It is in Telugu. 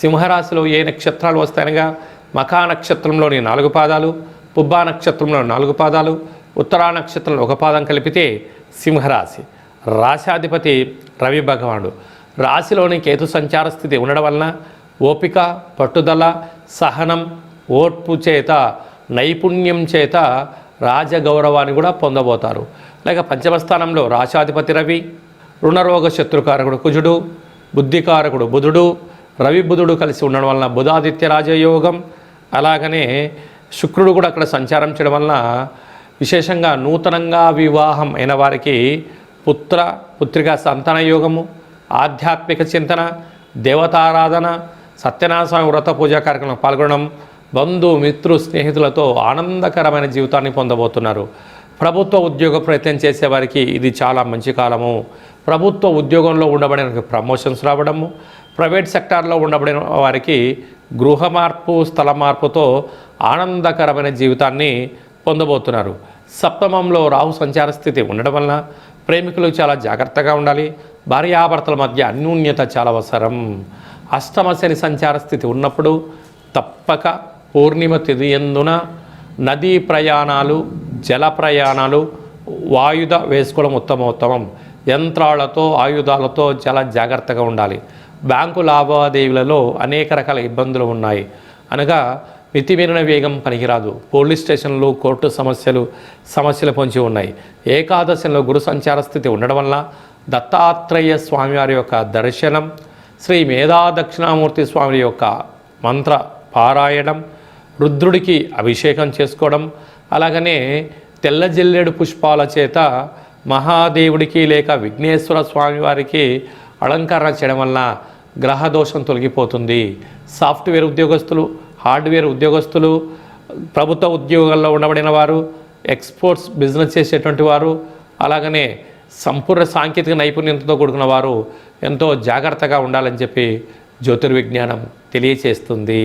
సింహరాశిలో ఏ నక్షత్రాలు వస్తాయనగా మఖా నక్షత్రంలోని నాలుగు పాదాలు పుబ్బా నక్షత్రంలో నాలుగు పాదాలు ఉత్తరా నక్షత్రంలో ఒక పాదం కలిపితే సింహరాశి. రాశాధిపతి రవి భగవానుడు. రాశిలోని కేతు సంచార స్థితి ఉండడం వలన ఓపిక పట్టుదల సహనం ఓర్పు చేత నైపుణ్యం చేత రాజగౌరవాన్ని కూడా పొందబోతారు. లేక పంచమస్థానంలో రాశాధిపతి రవి రుణరోగ శత్రుకారకుడు కుజుడు బుద్ధికారకుడు బుధుడు రవి బుధుడు కలిసి ఉండడం వలన బుధాదిత్య రాజయోగం అలాగనే శుక్రుడు కూడా అక్కడ సంచారం చేయడం వలన విశేషంగా నూతనంగా వివాహం అయిన వారికి పుత్ర పుత్రిక సంతాన యోగము ఆధ్యాత్మిక చింతన దేవతారాధన సత్యనారాయణ వ్రత పూజా కార్యక్రమంలో పాల్గొనడం బంధు మిత్రు స్నేహితులతో ఆనందకరమైన జీవితాన్ని పొందబోతున్నారు. ప్రభుత్వ ఉద్యోగ ప్రయత్నం చేసేవారికి ఇది చాలా మంచి కాలము. ప్రభుత్వ ఉద్యోగంలో ఉండబడిన ప్రమోషన్స్ రావడము ప్రైవేట్ సెక్టార్లో ఉండబడిన వారికి గృహ మార్పు స్థల మార్పుతో ఆనందకరమైన జీవితాన్ని పొందబోతున్నారు. సప్తమంలో రాహు సంచార స్థితి ఉండడం వలన ప్రేమికులు చాలా జాగ్రత్తగా ఉండాలి. భార్యాభర్తల మధ్య అన్యూన్యత చాలా అవసరం. అష్టమ శని సంచార స్థితి ఉన్నప్పుడు తప్పక పూర్ణిమ తిథి ఎందున నదీ ప్రయాణాలు జల ప్రయాణాలు వాయుధ వేసుకోవడం ఉత్తమోత్తమం. యంత్రాలతో ఆయుధాలతో చాలా జాగ్రత్తగా ఉండాలి. బ్యాంకు లావాదేవీలలో అనేక రకాల ఇబ్బందులు ఉన్నాయి. అనగా మితిమీరిన వేగం పనికిరాదు. పోలీస్ స్టేషన్లు కోర్టు సమస్యలు సమస్యలు పొంచి ఉన్నాయి. ఏకాదశిలో గురు సంచార స్థితి ఉండడం వల్ల దత్తాత్రేయ స్వామివారి యొక్క దర్శనం శ్రీ మేధా దక్షిణామూర్తి స్వామి యొక్క మంత్ర పారాయణం రుద్రుడికి అభిషేకం చేసుకోవడం అలాగనే తెల్ల జిల్లేడు పుష్పాల చేత మహాదేవుడికి లేక విఘ్నేశ్వర స్వామివారికి అలంకరణ చేయడం గ్రహ గ్రహదోషం తొలగిపోతుంది. సాఫ్ట్వేర్ ఉద్యోగస్తులు హార్డ్వేర్ ఉద్యోగస్తులు ప్రభుత్వ ఉద్యోగాల్లో ఉండబడిన వారు ఎక్స్పోర్ట్స్ బిజినెస్ చేసేటువంటి వారు అలాగనే సంపూర్ణ సాంకేతిక నైపుణ్యంతో కూడుకున్న వారు ఎంతో జాగ్రత్తగా ఉండాలని చెప్పి జ్యోతిర్విజ్ఞానం తెలియచేస్తుంది.